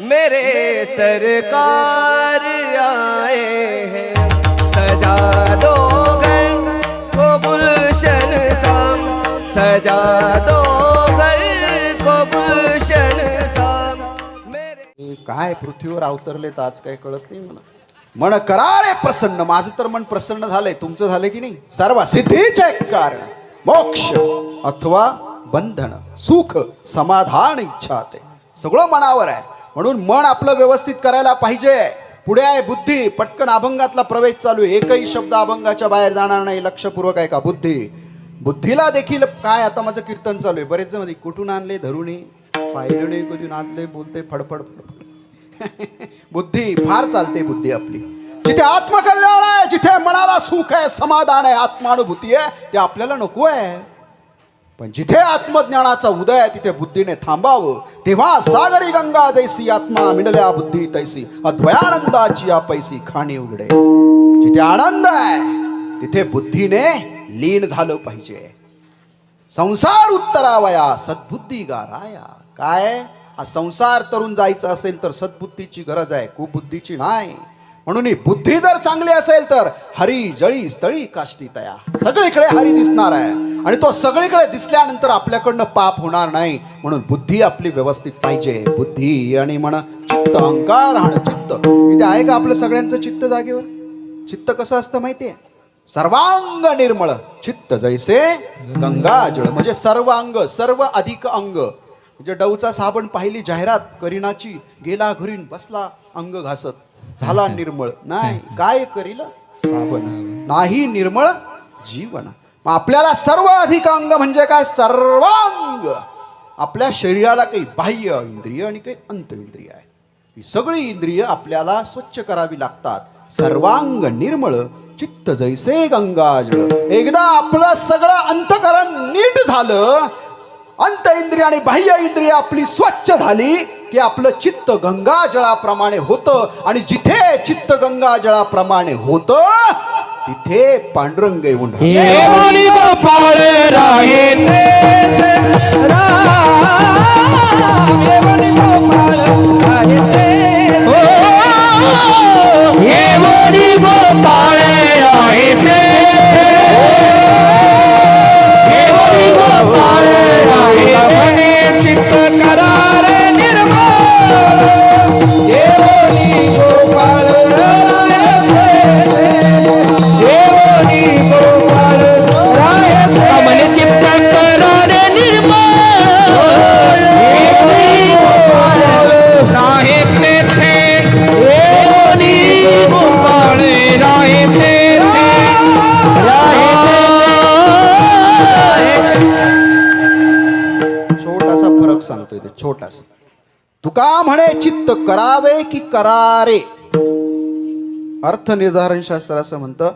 मेरे सरकार आए हैं। सजा दो घर को गुलशन साम। सजा दो घर को गुलशन साम। मेरे काय पृथ्वीवर अवतरले तर आज काय कळत नाही मला. मन करा रे प्रसन्न. माझं तर मन प्रसन्न झालंय. तुमचं झालंय की नाही? सर्व सिद्धीचे कारण. मोक्ष अथवा बंधन सुख समाधान इच्छा ते. सगळं मनावर आहे. म्हणून मन आपलं व्यवस्थित करायला पाहिजे. पुढे आहे बुद्धी. पटकन अभंगातला प्रवेश चालू आहे. एकही शब्द अभंगाच्या बाहेर जाणार नाही. लक्षपूर्वक आहे का बुद्धी. बुद्धीला देखील काय आता माझं कीर्तन चालू आहे. बरेच जण कुठून आणले धरुणे? पाहिले कुठून कधी बोलते फडफड फडफड. बुद्धी. फार चालते बुद्धी आपली. जिथे आत्मकल्याण आहे जिथे मनाला सुख आहे समाधान आहे आत्मानुभूती आहे ते आपल्याला नको आहे. पण जिथे आत्मज्ञानाचा उदय आहे तिथे बुद्धीने थांबावं. तेव्हा सागरी गंगा जैसी आत्मा मिळल्या बुद्धी तैसी अद्वयानंदाची या पैसी खाणी उघडे जिथे आनंद आहे तिथे बुद्धीने लीन झालं पाहिजे. संसार उत्तरावया सद्बुद्धी गाराया. काय? हा संसार तरुण जायचा असेल तर सद्बुद्धीची गरज आहे कुबुद्धीची नाही. म्हणून ही बुद्धी जर चांगली असेल तर हरी जळी स्थळी काष्टी तया. सगळीकडे हरी दिसणार आहे. आणि तो सगळीकडे दिसल्यानंतर आपल्याकडनं पाप होणार नाही. म्हणून बुद्धी आपली व्यवस्थित पाहिजे. बुद्धी आणि म्हण चित्त अहंकार आणि चित्त. इथे आहे का आपलं सगळ्यांचं चित्त जागेवर? चित्त कसं असतं माहिती आहे सर्वांग निर्मळ. चित्त जैसे गंगाजळ म्हणजे सर्व अंग सर्व अधिक अंग. म्हणजे डऊचा साबण पाहिली जाहिरात करीनाची गेला घरीन बसला अंग घासत. झाला निर्मळ. नाही काय करील? साबण. नाही निर्मळ जीवन. मग आपल्याला सर्व अधिकांग म्हणजे काय? सर्वांग. आपल्या शरीराला काही बाह्य इंद्रिय आणि काही अंत इंद्रिय आहे. ही सगळी इंद्रिय आपल्याला स्वच्छ करावी लागतात. सर्वांग निर्मळ चित्त जैसे गंगाजळ. एकदा आपलं सगळं अंतकरण नीट झालं अंत इंद्रिय आणि बाह्य इंद्रिय आपली स्वच्छ झाली की आपलं चित्त गंगाजळाप्रमाणे होतं. आणि जिथे चित्त गंगाजळाप्रमाणे होतं तिथे पांडुरंग येऊन राहतो. छोटासा. तुका म्हणे चित्त करावे की करारे? अर्थ निर्धारण शास्त्र असं म्हणतं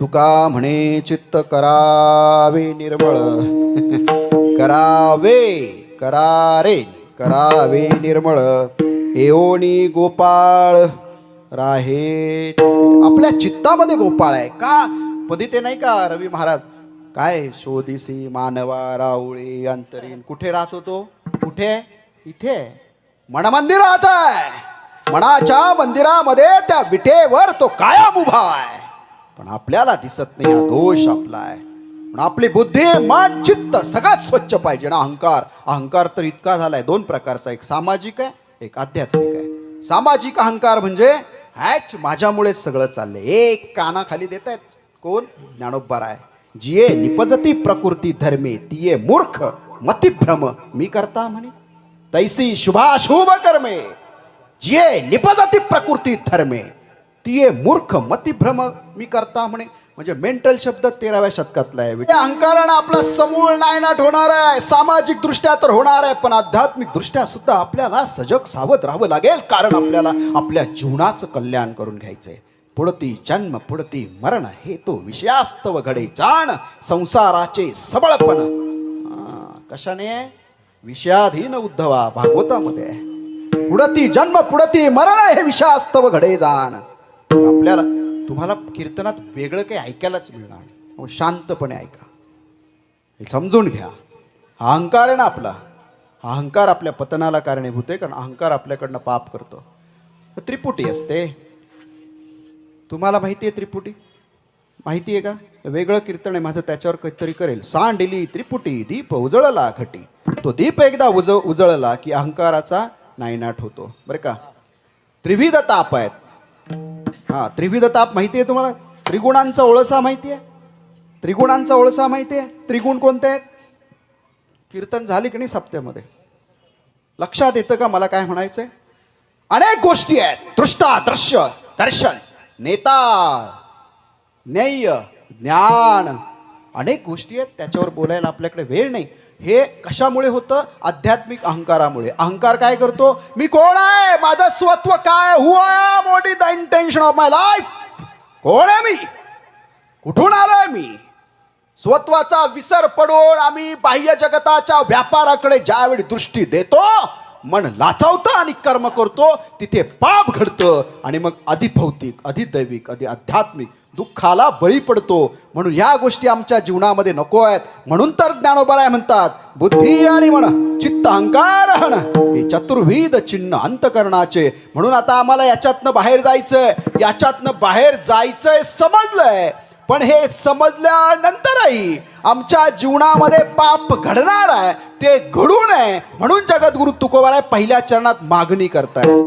तुका म्हणे चित्त करावे निर्मळ. करावे करारे करावे निर्मळ. एवणी गोपाळ राहे आपल्या चित्तामध्ये गोपाळ आहे. का? पदी ते नाही का रवी महाराज? काय? शोधिसी मानवा राऊळी अंतरीन. कुठे राहतो तो? कुठे? इथे. मनमंदिरात आहे. मनाच्या मंदिरामध्ये त्या विटेवर तो कायम उभा आहे. पण आपल्याला दिसत नाही हा दोष आपला आहे. पण आपली बुद्धी मन चित्त सगळ्यात स्वच्छ पाहिजे ना अहंकार. अहंकार तर इतका झालाय दोन प्रकारचा. एक सामाजिक आहे एक आध्यात्मिक आहे. सामाजिक अहंकार म्हणजे हॅच माझ्यामुळेच सगळं चाललंय. एक कानाखाली देत आहेत कोण? ज्ञानोबार आहे. जिये निपजती प्रकृती धर्मे तिये मूर्ख मतिभ्रम. मी करता म्हणे? तैसी शुभाशुभ कर्मे जिये निपजती प्रकृती धर्मे। तिये मूर्ख मतिभ्रम मी करता म्हणे. म्हणजे मेंटल शब्द तेराव्या शतकातला आहे. त्या अहंकारानं आपला समूळ नायनाट होणार आहे. सामाजिक दृष्ट्या तर होणार आहे पण आध्यात्मिक दृष्ट्या सुद्धा आपल्याला सजग सावध राहावं लागेल. कारण आपल्याला आपल्या जीवनाचं कल्याण करून घ्यायचंय. पुढती जन्म पुढती मरण हे तो विषयास्तव घडे जाण. संसाराचे सबळपण. हा, कशाने? विषयाधीन उद्धवा भागवतामध्ये. आहे पुढती जन्म पुढती मरण हे विषयास्तव घडे जाण. आपल्याला तुम्हाला कीर्तनात वेगळं काही ऐकायलाच मिळणार हो, शांतपणे ऐका. हे समजून घ्या. हा अहंकार आहे ना आपला. अहंकार आपल्या पतनाला कारणीभूत आहे कारण अहंकार आपल्याकडनं पाप करतो. त्रिपुटी असते. तुम्हाला माहिती आहे त्रिपुटी? माहिती आहे का? वेगळं कीर्तन आहे माझं त्याच्यावर काहीतरी करेल. सांडली त्रिपुटी दीप उजळला घटी. तो दीप एकदा उज उजळला की अहंकाराचा नायनाट होतो. बरं का? त्रिविध ताप आहेत. हां त्रिविध ताप माहिती आहे तुम्हाला? त्रिगुणांचा ओळसा माहिती आहे? त्रिगुणांचा ओळसा माहिती आहे? त्रिगुण कोणते आहेत? कीर्तन झाले की नाही सप्त्यामध्ये लक्षात येतं का मला काय म्हणायचंय? अनेक गोष्टी आहेत. दृष्टा दृश्य दर्शन नेता न्याय ज्ञान. अनेक गोष्टी आहेत त्याच्यावर बोलायला आपल्याकडे वेळ नाही. हे कशामुळे होतं? आध्यात्मिक अहंकारामुळे. अहंकार काय करतो? मी कोण आहे? माझं स्वत्व काय? हुआ मोठी the intention of my life कोण आहे मी? कुठून आलोय मी? स्वत्वाचा विसर पडून आम्ही बाह्य जगताच्या व्यापाराकडे ज्यावेळी दृष्टी देतो मन लाचावतं आणि कर्म करतो तिथे पाप घडतं. आणि मग अधिभौतिक अधिदैविक अधि आध्यात्मिक दुःखाला बळी पडतो. म्हणून या गोष्टी आमच्या जीवनामध्ये नको आहेत. म्हणून तर ज्ञानोबराय म्हणतात बुद्धी आणि म्हण चित्त अहंकार हण हे चतुर्विध चिन्ह अंतकरणाचे. म्हणून आता आम्हाला याच्यातनं बाहेर जायचंय. याच्यातनं बाहेर जायचंय समजलंय. पण हे समजल्यानंतरही आमच्या जीवनामध्ये पाप घडणार आहे. ते घडू नये. म्हणून जगद्गुरु तुकोबाराय पहिल्या चरणात मागणी करताय